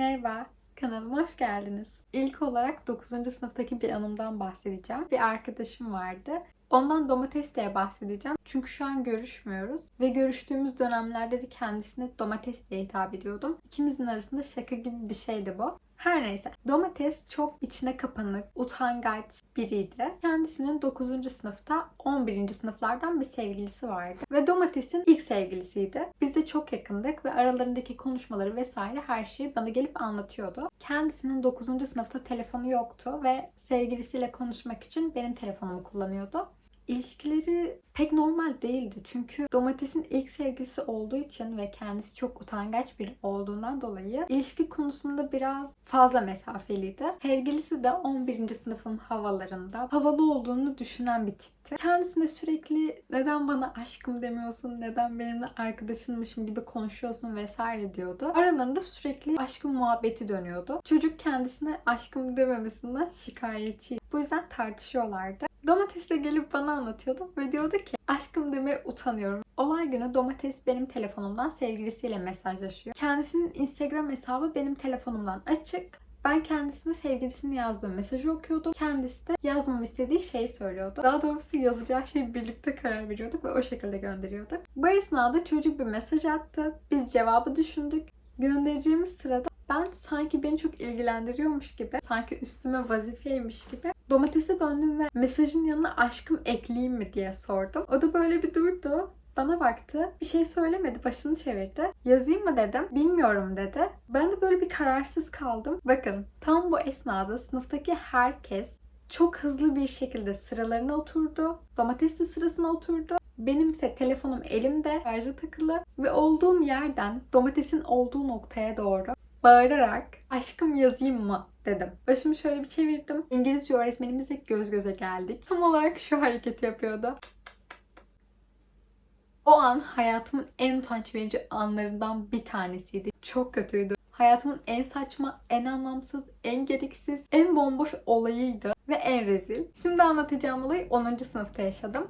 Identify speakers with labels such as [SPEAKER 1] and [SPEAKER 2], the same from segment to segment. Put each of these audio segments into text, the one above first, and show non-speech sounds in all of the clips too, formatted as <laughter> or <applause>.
[SPEAKER 1] Merhaba, kanalıma hoş geldiniz. İlk olarak 9. sınıftaki bir anımdan bahsedeceğim. Bir arkadaşım vardı. Ondan domates diye bahsedeceğim. Çünkü şu an görüşmüyoruz. Ve görüştüğümüz dönemlerde de kendisine domates diye hitap ediyordum. İkimizin arasında şaka gibi bir şeydi bu. Her neyse. Domates çok içine kapanık, utangaç biriydi. Kendisinin 9. sınıfta 11. sınıflardan bir sevgilisi vardı. Ve Domates'in ilk sevgilisiydi. Biz de çok yakındık ve aralarındaki konuşmaları vesaire her şeyi bana gelip anlatıyordu. Kendisinin 9. sınıfta telefonu yoktu ve sevgilisiyle konuşmak için benim telefonumu kullanıyordu. İlişkileri pek normal değildi. Çünkü Domates'in ilk sevgilisi olduğu için ve kendisi çok utangaç biri olduğundan dolayı ilişki konusunda biraz fazla mesafeliydi. Sevgilisi de 11. sınıfın havalarında havalı olduğunu düşünen bir tipti. Kendisine sürekli neden bana aşkım demiyorsun, neden benimle arkadaşınmışım gibi konuşuyorsun vesaire diyordu. Aralarında sürekli aşkım muhabbeti dönüyordu. Çocuk kendisine aşkım dememesinden şikayetçi. Bu yüzden tartışıyorlardı. Domates de gelip bana anlatıyordu ve diyordu ki aşkım demeye utanıyorum. Olay günü domates benim telefonumdan sevgilisiyle mesajlaşıyor. Kendisinin Instagram hesabı benim telefonumdan açık. Ben kendisine sevgilisinin yazdığı mesajı okuyordum. Kendisi de yazmamı istediği şeyi söylüyordu. Daha doğrusu yazacağı şeyi birlikte karar veriyorduk ve o şekilde gönderiyorduk. Bu esnada çocuk bir mesaj attı. Biz cevabı düşündük. Göndereceğimiz sırada ben sanki beni çok ilgilendiriyormuş gibi, sanki üstüme vazifeymiş gibi domatese döndüm ve mesajın yanına aşkım ekleyeyim mi diye sordum. O da böyle bir durdu. Bana baktı. Bir şey söylemedi. Başını çevirdi. Yazayım mı dedim. Bilmiyorum dedi. Ben de böyle bir kararsız kaldım. Bakın tam bu esnada sınıftaki herkes çok hızlı bir şekilde sıralarına oturdu. Domates de sırasına oturdu. Benimse telefonum elimde, şarjı takılı ve olduğum yerden domatesin olduğu noktaya doğru bağırarak aşkım yazayım mı dedim. Başımı şöyle bir çevirdim. İngilizce öğretmenimizle göz göze geldik. Tam olarak şu hareketi yapıyordu. O an hayatımın en utanç verici anlarından bir tanesiydi. Çok kötüydü. Hayatımın en saçma, en anlamsız, en gereksiz, en bomboş olayıydı ve en rezil. Şimdi anlatacağım olayı 10. sınıfta yaşadım.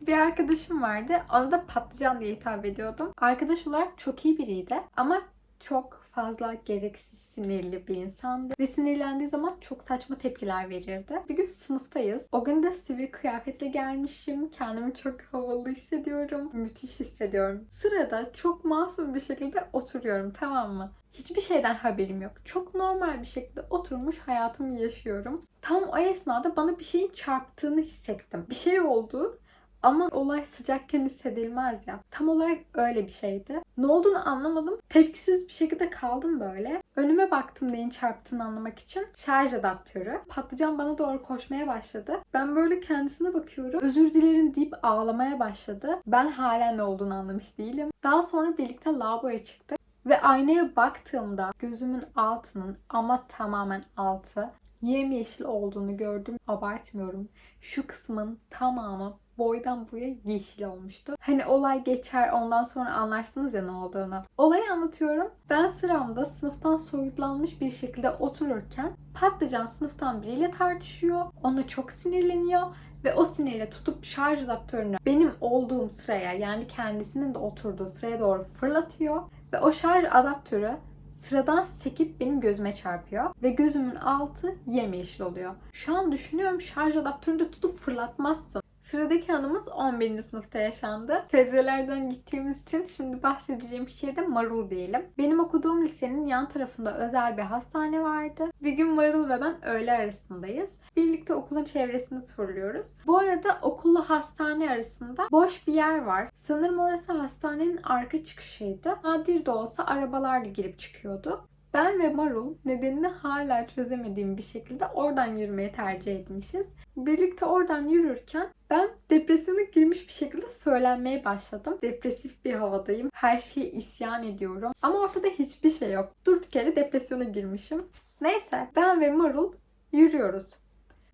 [SPEAKER 1] Bir arkadaşım vardı. Ona da patlıcan diye hitap ediyordum. Arkadaş olarak çok iyi biriydi ama çok fazla gereksiz sinirli bir insandı. Ve sinirlendiği zaman çok saçma tepkiler verirdi. Bir gün sınıftayız. O gün de sivil kıyafetle gelmişim. Kendimi çok havalı hissediyorum. Müthiş hissediyorum. Sırada çok masum bir şekilde oturuyorum tamam mı? Hiçbir şeyden haberim yok. Çok normal bir şekilde oturmuş hayatımı yaşıyorum. Tam o esnada bana bir şeyin çarptığını hissettim. Bir şey oldu ama olay sıcakken hissedilmez ya. Tam olarak öyle bir şeydi. Ne olduğunu anlamadım. Tepkisiz bir şekilde kaldım böyle. Önüme baktım neyin çarptığını anlamak için. Şarj adaptörü. Patlıcan bana doğru koşmaya başladı. Ben böyle kendisine bakıyorum. Özür dilerim deyip ağlamaya başladı. Ben hala ne olduğunu anlamış değilim. Daha sonra birlikte lavaboya çıktık. Ve aynaya baktığımda gözümün altının ama tamamen altı yemyeşil olduğunu gördüm. Abartmıyorum. Şu kısmın tamamı boydan boya yeşil olmuştu. Hani olay geçer ondan sonra anlarsınız ya ne olduğunu. Olayı anlatıyorum. Ben sıramda sınıftan soyutlanmış bir şekilde otururken patlıcan sınıftan biriyle tartışıyor. Ona çok sinirleniyor ve o sinirle tutup şarj adaptörünü benim olduğum sıraya yani kendisinin de oturduğu sıraya doğru fırlatıyor ve o şarj adaptörü sıradan sekip benim gözüme çarpıyor ve gözümün altı yemyeşil oluyor. Şu an düşünüyorum şarj adaptörünü de tutup fırlatmazsın. Sıradaki anımız 11. sınıfta yaşandı. Sebzelerden gittiğimiz için şimdi bahsedeceğim şey de marul diyelim. Benim okuduğum lisenin yan tarafında özel bir hastane vardı. Bir gün Marul ve ben öğle arasındayız. Birlikte okulun çevresini turluyoruz. Bu arada okulla hastane arasında boş bir yer var. Sanırım orası hastanenin arka çıkışıydı. Nadir de olsa arabalarla girip çıkıyordu. Ben ve Marul nedenini hala çözemediğim bir şekilde oradan yürümeyi tercih etmişiz. Birlikte oradan yürürken ben depresyona girmiş bir şekilde söylenmeye başladım. Depresif bir havadayım. Her şeye isyan ediyorum. Ama ortada hiçbir şey yok. Durduk yere depresyona girmişim. Neyse ben ve Marul yürüyoruz.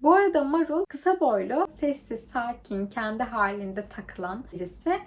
[SPEAKER 1] Bu arada Marul kısa boylu, sessiz, sakin, kendi halinde takılan birisi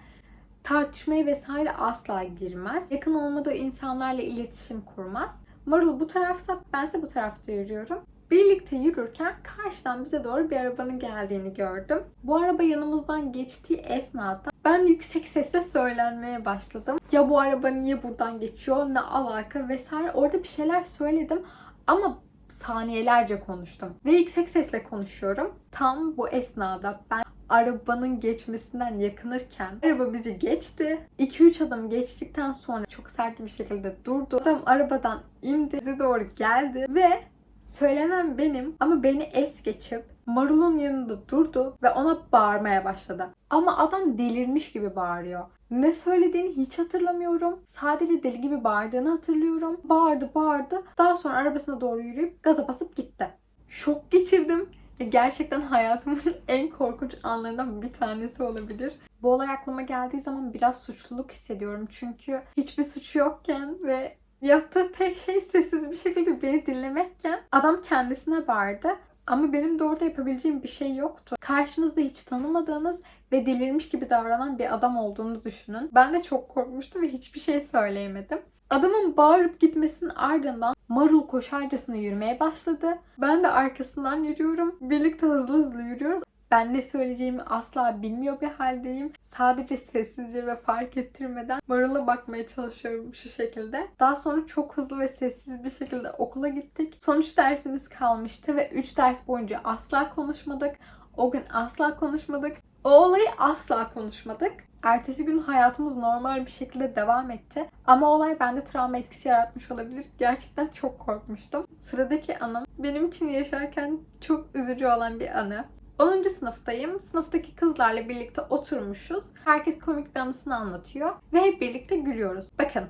[SPEAKER 1] tartışmaya vesaire asla girmez. Yakın olmadığı insanlarla iletişim kurmaz. Marul bu tarafta, bense bu tarafta yürüyorum. Birlikte yürürken karşıdan bize doğru bir arabanın geldiğini gördüm. Bu araba yanımızdan geçtiği esnada ben yüksek sesle söylenmeye başladım. Ya bu araba niye buradan geçiyor, ne alaka vesaire. Orada bir şeyler söyledim ama saniyelerce konuştum. Ve yüksek sesle konuşuyorum. Tam bu esnada ben arabanın geçmesinden yakınırken araba bizi geçti. 2-3 adım geçtikten sonra çok sert bir şekilde durdu. Adam arabadan indi, bize doğru geldi ve söylenen benim ama beni es geçip Marul'un yanında durdu ve ona bağırmaya başladı. Ama adam delirmiş gibi bağırıyor. Ne söylediğini hiç hatırlamıyorum. Sadece deli gibi bağırdığını hatırlıyorum. Bağırdı bağırdı. Daha sonra arabasına doğru yürüyüp gaza basıp gitti. Şok geçirdim. Gerçekten hayatımın <laughs> en korkunç anlarından bir tanesi olabilir. Bu olay aklıma geldiği zaman biraz suçluluk hissediyorum. Çünkü hiçbir suçu yokken ve yaptığı tek şey sessiz bir şekilde beni dinlemekken adam kendisine bağırdı. Ama benim de orada yapabileceğim bir şey yoktu. Karşınızda hiç tanımadığınız ve delirmiş gibi davranan bir adam olduğunu düşünün. Ben de çok korkmuştum ve hiçbir şey söyleyemedim. Adamın bağırıp gitmesinin ardından Marul koşarcasına yürümeye başladı. Ben de arkasından yürüyorum. Birlikte hızlı hızlı yürüyoruz. Ben ne söyleyeceğimi asla bilmiyor bir haldeyim. Sadece sessizce ve fark ettirmeden Marul'a bakmaya çalışıyorum şu şekilde. Daha sonra çok hızlı ve sessiz bir şekilde okula gittik. Son 3 dersimiz kalmıştı ve 3 ders boyunca asla konuşmadık. O gün asla konuşmadık. O olayı asla konuşmadık. Ertesi gün hayatımız normal bir şekilde devam etti. Ama olay bende travma etkisi yaratmış olabilir. Gerçekten çok korkmuştum. Sıradaki anım benim için yaşarken çok üzücü olan bir anı. 10. sınıftayım. Sınıftaki kızlarla birlikte oturmuşuz. Herkes komik bir anısını anlatıyor ve hep birlikte gülüyoruz. Bakın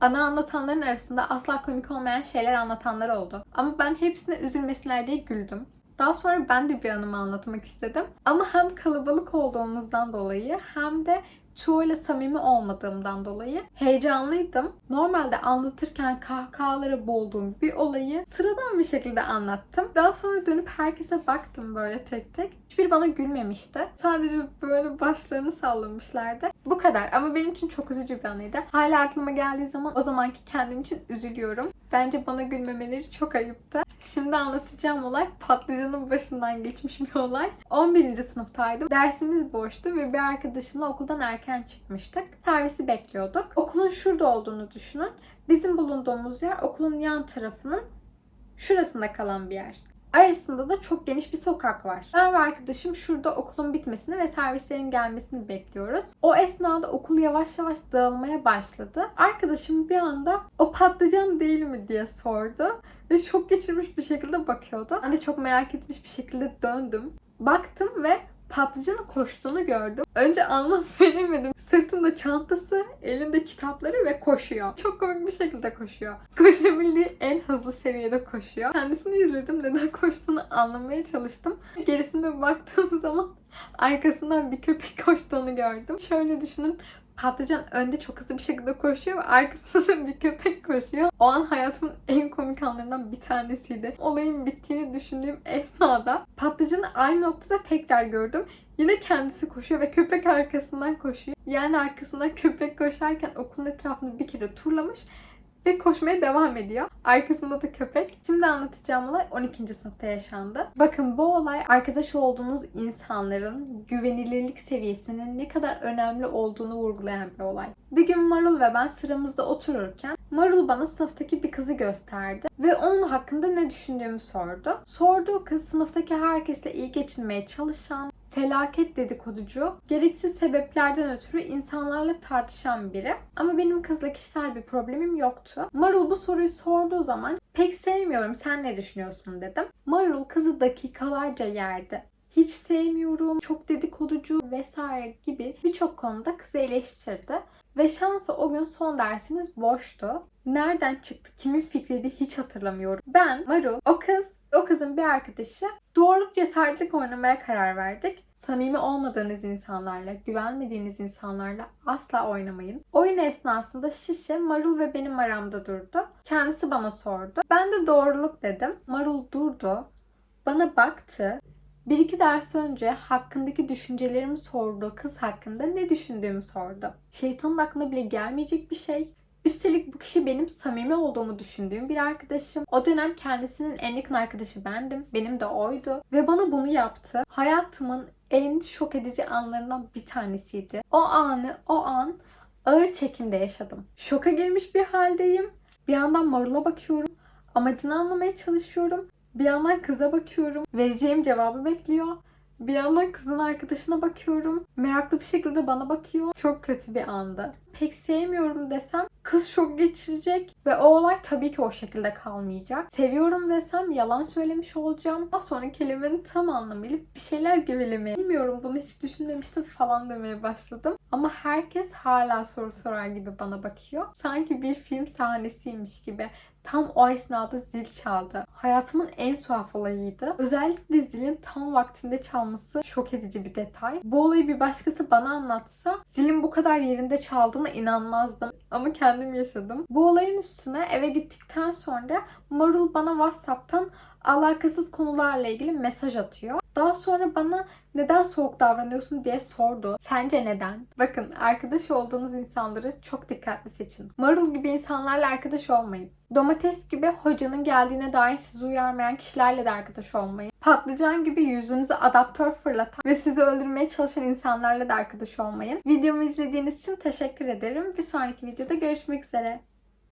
[SPEAKER 1] Ana anlatanların arasında asla komik olmayan şeyler anlatanlar oldu. Ama ben hepsine üzülmesinler diye güldüm. Daha sonra ben de bir anımı anlatmak istedim. Ama hem kalabalık olduğumuzdan dolayı hem de çoğuyla samimi olmadığımdan dolayı heyecanlıydım. Normalde anlatırken kahkahalara boğulduğum bir olayı sıradan bir şekilde anlattım. Daha sonra dönüp herkese baktım böyle tek tek. Hiçbir bana gülmemişti. Sadece böyle başlarını sallamışlardı. Bu kadar ama benim için çok üzücü bir anıydı. Hala aklıma geldiği zaman o zamanki kendim için üzülüyorum. Bence bana gülmemeleri çok ayıptı. Şimdi anlatacağım olay patlıcanın başından geçmiş bir olay. 11. sınıftaydım. Dersimiz boştu ve bir arkadaşımla okuldan erken çıkmıştık. Servisi bekliyorduk. Okulun şurada olduğunu düşünün. Bizim bulunduğumuz yer okulun yan tarafının şurasında kalan bir yer. Arasında da çok geniş bir sokak var. Ben ve arkadaşım şurada okulun bitmesini ve servislerin gelmesini bekliyoruz. O esnada okul yavaş yavaş dağılmaya başladı. Arkadaşım bir anda o patlıcan değil mi diye sordu. Ve şok geçirmiş bir şekilde bakıyordu. Ben de çok merak etmiş bir şekilde döndüm. Baktım ve patlıcanın koştuğunu gördüm. Önce anlam <laughs> veremedim. Sırtında çantası, elinde kitapları ve koşuyor. Çok komik bir şekilde koşuyor. Koşabildiği en hızlı seviyede koşuyor. Kendisini izledim. Neden koştuğunu anlamaya çalıştım. Gerisinde baktığım <laughs> zaman arkasından bir köpek <laughs> koştuğunu gördüm. Şöyle düşünün. Patlıcan önde çok hızlı bir şekilde koşuyor ve arkasında da bir köpek koşuyor. O an hayatımın en komik anlarından bir tanesiydi. Olayın bittiğini düşündüğüm esnada patlıcanı aynı noktada tekrar gördüm. Yine kendisi koşuyor ve köpek arkasından koşuyor. Yani arkasından köpek koşarken okulun etrafını bir kere turlamış ve koşmaya devam ediyor. Arkasında da köpek. Şimdi anlatacağım olay 12. sınıfta yaşandı. Bakın bu olay arkadaş olduğunuz insanların güvenilirlik seviyesinin ne kadar önemli olduğunu vurgulayan bir olay. Bir gün Marul ve ben sıramızda otururken Marul bana sınıftaki bir kızı gösterdi ve onun hakkında ne düşündüğümü sordu. Sorduğu kız sınıftaki herkesle iyi geçinmeye çalışan, felaket dedikoducu, gereksiz sebeplerden ötürü insanlarla tartışan biri. Ama benim kızla kişisel bir problemim yoktu. Marul bu soruyu sorduğu zaman pek sevmiyorum sen ne düşünüyorsun dedim. Marul kızı dakikalarca yerdi. Hiç sevmiyorum, çok dedikoducu vesaire gibi birçok konuda kızı eleştirdi. Ve şansa o gün son dersimiz boştu. Nereden çıktı, kimin fikriydi hiç hatırlamıyorum. Ben, Marul, o kız o kızın bir arkadaşı doğruluk cesaretlik oynamaya karar verdik. Samimi olmadığınız insanlarla, güvenmediğiniz insanlarla asla oynamayın. Oyun esnasında şişe Marul ve benim aramda durdu. Kendisi bana sordu. Ben de doğruluk dedim. Marul durdu. Bana baktı. Bir iki ders önce hakkındaki düşüncelerimi sorduğu kız hakkında ne düşündüğümü sordu. Şeytanın aklına bile gelmeyecek bir şey. Üstelik bu kişi benim samimi olduğumu düşündüğüm bir arkadaşım. O dönem kendisinin en yakın arkadaşı bendim. Benim de oydu. Ve bana bunu yaptı. Hayatımın en şok edici anlarından bir tanesiydi. O anı, o an ağır çekimde yaşadım. Şoka girmiş bir haldeyim. Bir yandan Marul'a bakıyorum. Amacını anlamaya çalışıyorum. Bir yandan kıza bakıyorum. Vereceğim cevabı bekliyor. Bir yandan kızın arkadaşına bakıyorum. Meraklı bir şekilde bana bakıyor. Çok kötü bir andı. Pek sevmiyorum desem kız şok geçirecek ve o olay tabii ki o şekilde kalmayacak. Seviyorum desem yalan söylemiş olacağım. Daha sonra kelimenin tam anlamıyla bir şeyler gevelemeye. Bilmiyorum bunu hiç düşünmemiştim falan demeye başladım. Ama herkes hala soru sorar gibi bana bakıyor. Sanki bir film sahnesiymiş gibi. Tam o esnada zil çaldı. Hayatımın en tuhaf olayıydı. Özellikle zilin tam vaktinde çalması şok edici bir detay. Bu olayı bir başkası bana anlatsa zilin bu kadar yerinde çaldığına inanmazdım. Ama kendim yaşadım. Bu olayın üstüne eve gittikten sonra Marul bana WhatsApp'tan alakasız konularla ilgili mesaj atıyor. Daha sonra bana neden soğuk davranıyorsun diye sordu. Sence neden? Bakın arkadaş olduğunuz insanları çok dikkatli seçin. Marul gibi insanlarla arkadaş olmayın. Domates gibi hocanın geldiğine dair sizi uyarmayan kişilerle de arkadaş olmayın. Patlıcan gibi yüzünüze adaptör fırlatan ve sizi öldürmeye çalışan insanlarla da arkadaş olmayın. Videomu izlediğiniz için teşekkür ederim. Bir sonraki videoda görüşmek üzere.